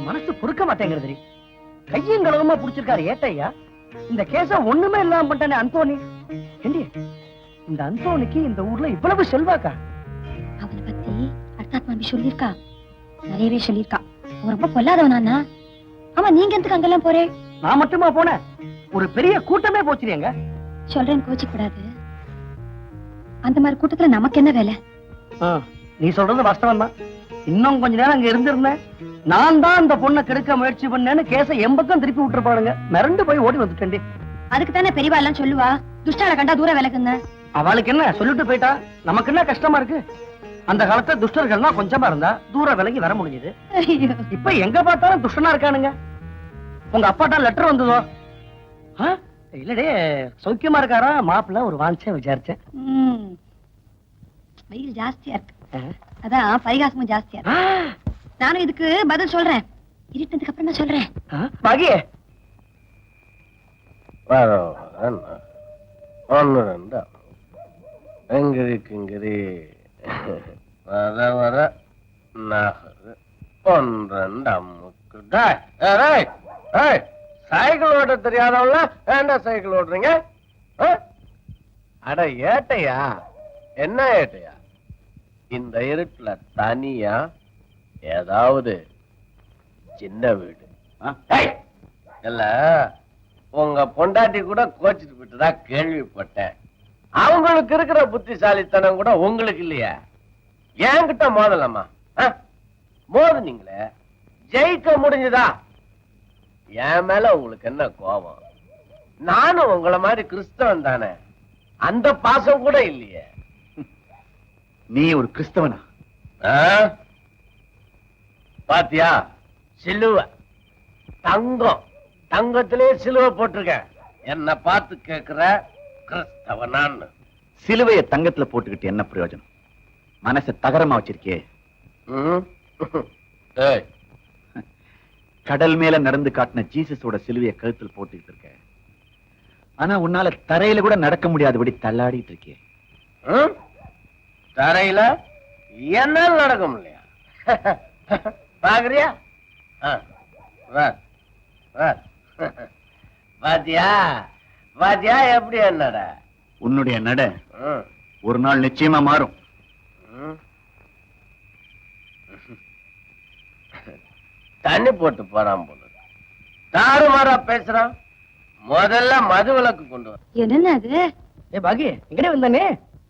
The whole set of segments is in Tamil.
என் மனசு பொறுக்க மாட்டேங்கிறது கையும் களவுமா புடிச்சிருக்காரு ஏட்டையா? இந்த கேஸ ஒண்ணுமே இல்லாம பண்ணிட்டானே அந்தோனி ஏண்டி இந்த அந்தோனிக்கு இந்த ஊர்ல இவ்வளவு செல்வாக்கா? அவனை பத்தி அர்த்தாத்மாபி சொல்லியிருக்கா. நிறையவே சொல்லியிருக்கா. அவன் ரொம்ப பொல்லாதவனா ஆமா நீங்க எதுக்கு அங்கெல்லாம் போறே? நான் மட்டுமா போனேன் ஒரு பெரிய கூட்டமே போச்சுரியங்க சொல்றேன் கோச்சிக்கூடாது அந்த மாதிரி கூட்டத்துல நமக்கு என்ன வேலை? நீ சொல்றது வாஸ்தவம் தான் இன்னும் கொஞ்ச நேரம் அங்க இருந்திருந்தேன். நான் தான் அந்த பொண்ணை கெடுக்க முயற்சி பண்ணேன்னு கேஸ எம்பக்கம் திருப்பி விட்டுருப்பானுங்க மிரண்டு போய் ஓடி வந்துட்டேன்டி. அதுக்கு தானே பெரியவா எல்லாம் சொல்லுவா? துஷ்டால கண்டா தூர விலகுங்க அவளுக்கு என்ன? சொல்லிட்டு போயிட்டா? நமக்கு என்ன கஷ்டமா இருக்கு? அந்த காலத்துல துஷ்டர்கள்னா கொஞ்சமா இருந்தா தூர விலகி வர முடிஞ்சது. இப்ப எங்க பார்த்தாலும் துஷ்டனா இருக்கானுங்க. உங்க அப்பாட்டா லெட்டர் வந்ததோ? இல்லடே சௌக்கியமா இருக்காரா? மாப்பிள்ள ஒரு வாஞ்சேன் விசாரிச்சேன். வெயில் ஜாஸ்தியா இருக்கு. அதான் பரிகாசமும் ஜாஸ்தியா நானும் இதுக்கு பதில் சொல்றேன். இருட்டதுக்கு அப்புறம் சொல்றேன். வர ஒன்று ரெண்டா. எங்கிரி கிங்கிரி வர வர. நகரு. ஒன்றண்டு அம்முக்கு சைக்கிள் ஓட்ட தெரியாதவங்கள ஏன்டா சைக்கிள் ஓட்டுறீங்க? ஆ? அட ஏட்டையா? என்ன ஏட்டையா? இந்த இருட்டுல தனியா ஏதாவது சின்ன வீடு. இல்ல உங்க பொண்டாட்டி கூட கோச்சிட்டு போயிட்டுதா கேள்விப்பட்டேன். அவங்களுக்கு இருக்கிற புத்திசாலித்தனம் கூட உங்களுக்கு இல்லையா? என்கிட்ட மோதலாமா? மோதுனீங்களே. ஜெயிக்க முடிஞ்சதா? என் மேல உங்களுக்கு என்ன கோபம்? நானும் உங்கள மாதிரி கிறிஸ்தவன் தானே. அந்த பாசம் கூட இல்லையே. நீ ஒரு கிறிஸ்தவனா? பாத்தியா? சிலுவை. தங்கம். தங்கத்திலே சிலுவை போட்டிருக்கேன். என்ன பார்த்து கேக்குற கிறிஸ்தவனான்னு. சிலுவைய தங்கத்துல போட்டுக்கிட்டு என்ன பிரயோஜனம்? மனச தகரமா வச்சிருக்கே கடல் மேல நடந்து காட்டின ஜீசஸோட சிலுவைய கழுத்துல போட்டுக்கிட்டு இருக்க ஆனா உன்னால தரையில கூட நடக்க முடியாதபடி தள்ளாடிட்டு இருக்கே? தரையில என்னால நடக்க முடியலையா பாக்குறியா? ஆ, வா, வா. பாத்தியா பாத்தியா எப்படி என்னடா உன்னுடைய நட ஒரு நாள் நிச்சயமா மாறும். தண்ணி போட்டு போறான் போல. தாறுமாறா பேசுறான். முதல்ல மது விலக்கு கொண்டு வர என்னென்ன அது? ஏ பாகி எங்கடே வந்தானே?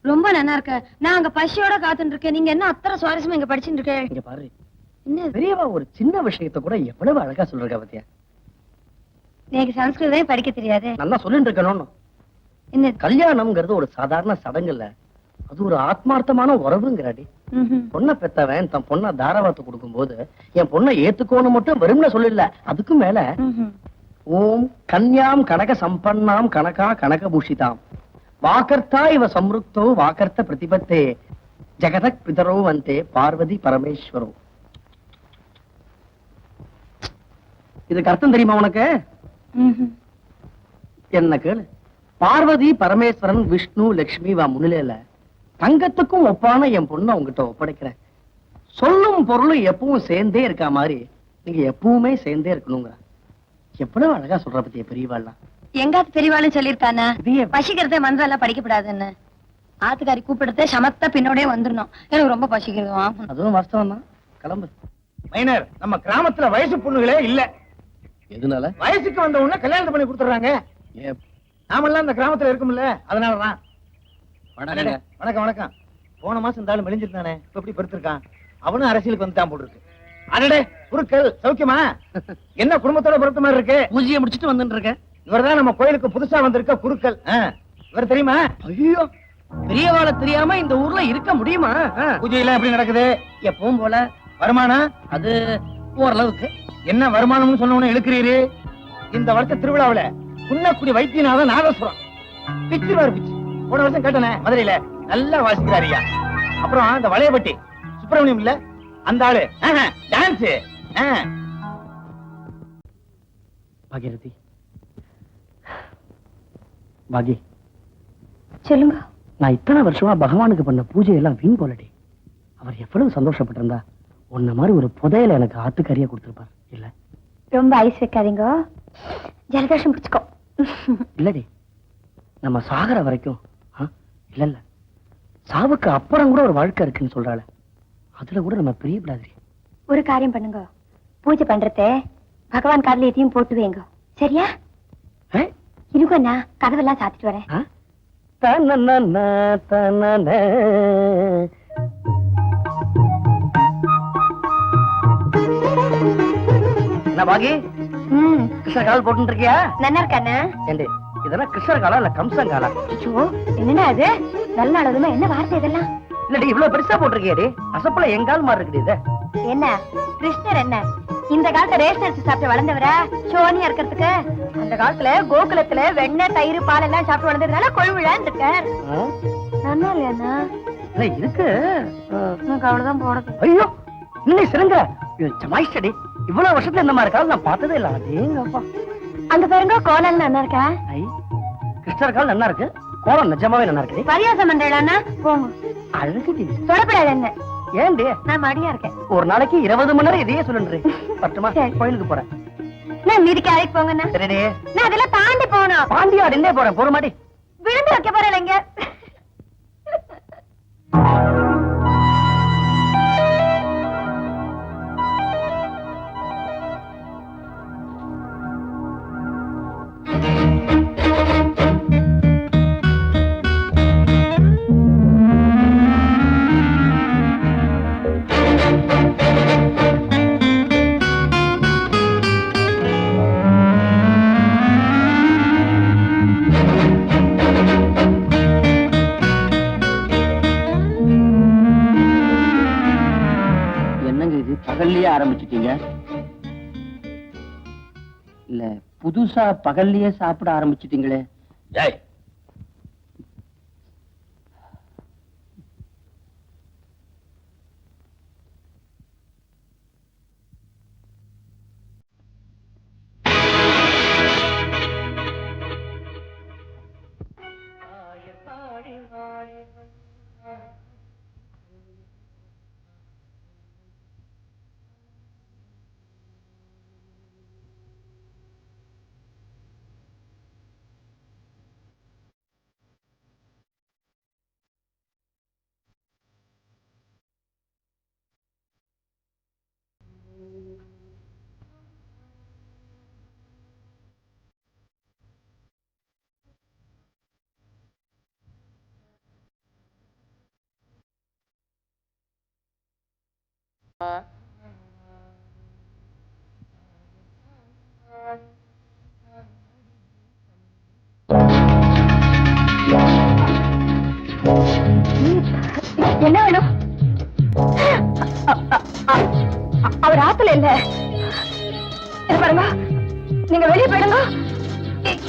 ரொம்ப நல்லா இருக்க. நான் அங்க பசியோட காத்துட்டு இருக்கேன். நீங்க என்ன அத்தனை சுவாரஸ்யமா இங்க படிச்சுட்டு இருக்கேன் இங்க பாரு. என்ன? பெரியவா ஒரு சின்ன விஷயத்த கூட எவ்வளவு அழகா சொல்றா பத்தியா? எனக்கு சம்ஸ்கிருதம் படிக்க தெரியாது. நல்லா சொல்லிட்டு இருக்கணும்னு. என்ன கல்யாணம்ங்கிறது ஒரு சாதாரண சடங்கு இல்ல அது ஒரு ஆத்மார்த்தமான உறவுங்கிறாடி. பொண்ணை பெத்தவன் தன் பொண்ணை தாராவாத்து கொடுக்கும்போது என் பொண்ணை ஏத்துக்கோன்னு மட்டும் வெறும்னு சொல்லல அதுக்கும் மேல. ஓம் கன்யாம் கனக சம்பன்னாம் கனகா கனகபூஷிதாம். வாக்கர்த்தா இவ சம்ருக்தோ வாக்கர்த்த பிரதிபத்தே. ஜெகதக் பிதரோ வந்தே பார்வதி பரமேஸ்வரோ. இதுக்கு அர்த்தம் தெரியுமா உனக்கு. என்ன கேளு. பார்வதி பரமேஸ்வரன் விஷ்ணு லட்சுமி வா முன்னிலையில தங்கத்துக்கும் ஒப்பான என் பொண்ணை உங்ககிட்ட ஒப்படைக்கிறேன் சொல்லும் பொருளும் எப்பவும் சேர்ந்தே இருக்கா மாதிரி நீங்க எப்பவுமே சேர்ந்தே இருக்கணுங்கிற. எவ்வளவு அழகா சொல்ற பத்திய பெரியவாள்லாம். எங்காத்து பெரியவாளும் சொல்லியிருக்கானா? பசிக்கிறதே மந்திரம் எல்லாம் படிக்கப்படாதுன்னு. ஆத்துக்காரி கூப்பிடுறதே சமத்தா பின்னோடே வந்துடணும். எனக்கு ரொம்ப பசிக்கிறது ஆமா. அதுவும் வாஸ்தவம் தான் கிளம்பு. மைனர் நம்ம கிராமத்துல வயசு பொண்ணுகளே இல்ல. எதனால? வயசுக்கு வந்த உடனே கல்யாணம் பண்ணி கொடுத்துறாங்க? நாமெல்லாம் இந்த கிராமத்துல இருக்கும்ல அதனாலதான். வணக்கம் வணக்கம். போன மாசம் இந்த ஆளு மெலிஞ்சிருந்தானே இப்ப எப்படி படுத்திருக்கான் அவனும் அரசியலுக்கு வந்துட்டான் போல் இருக்கு அடடே குருக்கள் சௌக்கியமா? என்ன குடும்பத்தோட பொறுத்த மாதிரி இருக்கு? பூஜையை முடிச்சிட்டு வந்துட்டு இருக்கேன் இவர்தான் நம்ம கோயிலுக்கு புதுசா வந்திருக்க குருக்கள். இவர் தெரியுமா? ஐயோ. பெரியவாளை தெரியாம இந்த ஊர்ல இருக்க முடியுமா? ஆ, பூஜை எல்லாம் எப்படி நடக்குது? எப்பவும் போல. வருமானம் அது ஓரளவுக்கு. என்ன வருமானம்னு சொன்ன உடனே இழுக்கிறீரு? இந்த வருஷ திருவிழாவுல குன்னக்குடி வைத்தியநாதன் நாதஸ்வரம். பிச்சிருவாரு பிச்சு. போன வருஷம் கேட்டனே மதுரையில. நல்லா வாசிக்கிறாரு ஐயா. அப்புறம் இந்த வளையப்பட்டி. சுப்பிரமணியம் இல்ல? அந்த ஆளு. டான்ஸ் பாகிரதி. பாகி சொல்லுங்க. நான் இத்தனை வருஷமா பகவானுக்கு பண்ண பூஜை எல்லாம் வீண் போலடி. அவர் எவ்வளவு சந்தோஷப்பட்டிருந்தா உன்ன மாதிரி ஒரு புதையல எனக்கு ஆத்துக்கறியா கொடுத்திருப்பார். இல்ல? ரொம்ப ஐஸ் வைக்காதீங்க. ஜலதோஷம் பிடிச்சுக்கோ. இல்லடி. நம்ம சாகர வரைக்கும்? இல்ல இல்ல. சாவுக்கு அப்புறம் கூட ஒரு வாழ்க்கை இருக்குன்னு சொல்றாள. அதுல கூட நம்ம பிரியப்படாது ஒரு காரியம் பண்ணுங்க. பூஜை பண்றத பகவான் காதுல எதையும் போட்டு வைங்க. சரியா? இருக்கும் என்ன? கதவெல்லாம் சாத்திட்டு வரேன். என்ன பாகி? ம். கிருஷ்ண கால் போட்டு இருக்கியா நல்லா இருக்கானே இதெல்லாம் கிருஷ்ணர் காலா இல்ல கம்சன் காலா? என்னடா அது நல்ல அளவுமா என்ன வார்த்தை இதெல்லாம்? இல்லடி இவ்வளவு பெருசா போட்டிருக்கியாடி. அசப்புல எங்கால் மாதிரி இது? என்ன? கிருஷ்ணர் என்ன? இந்த காலத்துல ரேஷன் அரிசி சாப்பிட்டு வளர்ந்தவரா சோனியா இருக்கிறதுக்கு? அந்த காலத்துல கோகுலத்துல வெண்ணெய் தயிர் பால் எல்லாம் சாப்பிட்டு வளர்ந்ததுனால கொழுவிழான்னு இருக்கார்? நல்லா இல்லையாண்ணா? இல்ல இருக்கு. எனக்கு அவ்வளவுதான் போடுது ஐயோ இன்னும் சிறுங்க. ஜமாயிஸ்டடி இவ்வளவு வருஷத்துல மாதிரி கால் நான் பார்த்ததே இல்ல. அதேங்கப்பா. அங்க பாருங்க கோலம் நல்லா இருக்கா? ஐ கிருஷ்ணர் கால் நல்லா இருக்கு. கோலம் நிஜமாவே நல்லா இருக்கு. பரியாசம் பண்றேன்னா போங்க. அழகுடி தொடப்படாது என்ன? ஏண்டி நான் மடியா இருக்கேன். ஒரு நாளைக்கு இருபது மணி நேரம் இதையே சொல்லுன்றேன் பட்டுமா. கோயிலுக்கு போறேன். நான் மீதிக்கு அழைக்கு போங்கண்ணா. சரிடி. நான் அதெல்லாம் தாண்டி போகணும். பாண்டியாடிண்டே போறேன். பொறுமாடி விழுந்து வைக்க போறேன் இங்க என்னங்க இது? பகல்லையே ஆரம்பிச்சிட்டீங்க? இல்ல புதுசா பகல்லையே சாப்பிட ஆரம்பிச்சிட்டீங்களே. என்ன வேணும்? அவர் ஆத்துல இல்ல. பாருங்க. நீங்க வெளியே போயிடுங்க.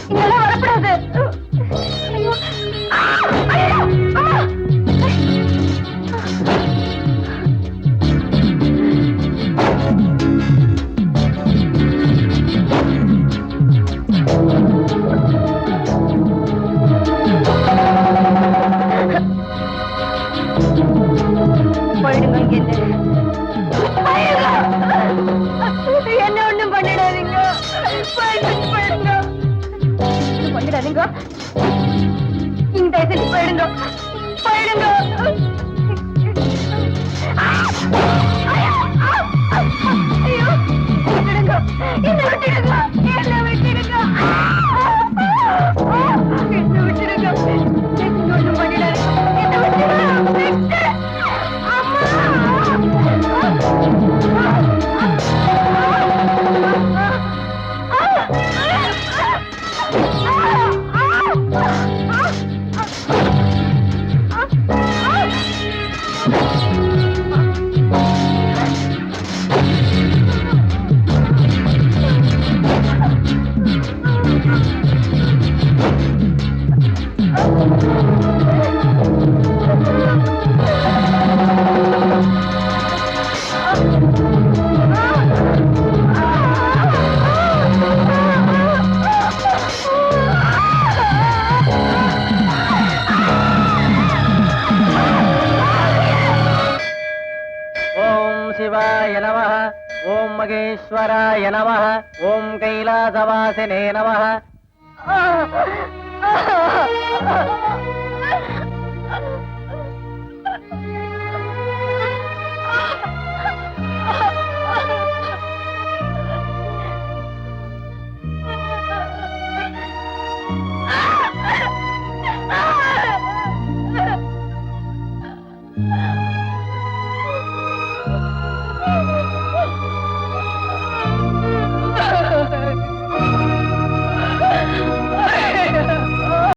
இங்கெல்லாம் வரக்கூடாது. शिवाय नमः ॐ महेश्वराय नमः ॐ कैलासवासिने नमः